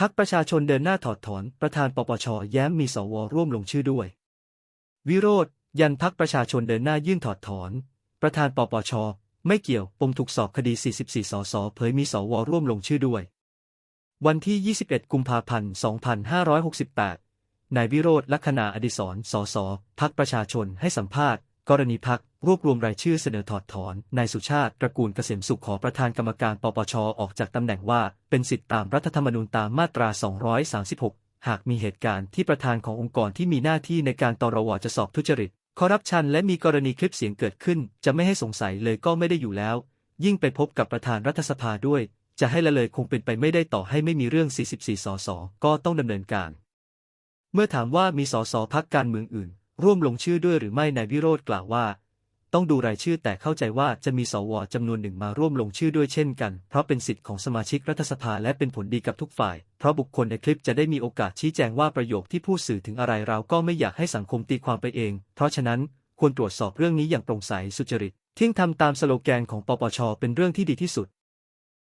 พักประชาชนเดินหน้าถอดถอน ประธานปปช แย้มมีสวร่วมลงชื่อด้วย วิโรธยันพักประชาชนเดินหน้ายื่นถอดถอน ประธานปปช ไม่เกี่ยวปมถูกสอบคดี 44 สส เผยมีสวร่วมลงชื่อด้วย วันที่ 21 กุมภาพันธ์ 2568 นายวิโรธลักษณาอดิศรสส พักประชาชนให้สัมภาษณ์ กรณีพักรวบรวมรายชื่อเสนอถอดถอนนายสุชาติตระกูลเกษมสุขขอประธานกรรมการปปชออกจากตำแหน่งว่า เป็นสิทธิตามรัฐธรรมนูญตามมาตรา 236 หากมีเหตุการณ์ที่ประธานขององค์กรที่มีหน้าที่ในการตรวจะสอบทุจริตคอร์รัปชันและมีกรณีคลิปเสียงเกิดขึ้น จะไม่ให้สงสัยเลยก็ไม่ได้อยู่แล้ว ยิ่งไปพบกับประธานรัฐสภาด้วย จะให้ละเลยคงเป็นไปไม่ได้ต่อให้ไม่มีเรื่อง 44 สส ก็ต้องดำเนินการ เมื่อถามว่ามีสสพักการเมืองอื่น ร่วมลงชื่อด้วยหรือไม่นายวิโรธกล่าวว่า ต้องดูรายชื่อแต่เข้าใจว่าจะมีสวจำนวนหนึ่งมาร่วมลงชื่อด้วยเช่นกัน เพราะเป็นสิทธิ์ของสมาชิกรัฐสภาและเป็นผลดีกับทุกฝ่าย เพราะบุคคลในคลิปจะได้มีโอกาสชี้แจงว่าประโยคที่พูดสื่อถึงอะไรเราก็ไม่อยากให้สังคมตีความไปเอง เพราะฉะนั้นควรตรวจสอบเรื่องนี้อย่างโปร่งใสสุจริตทิ้งทำตามสโลแกนของปปชเป็นเรื่องที่ดีที่สุด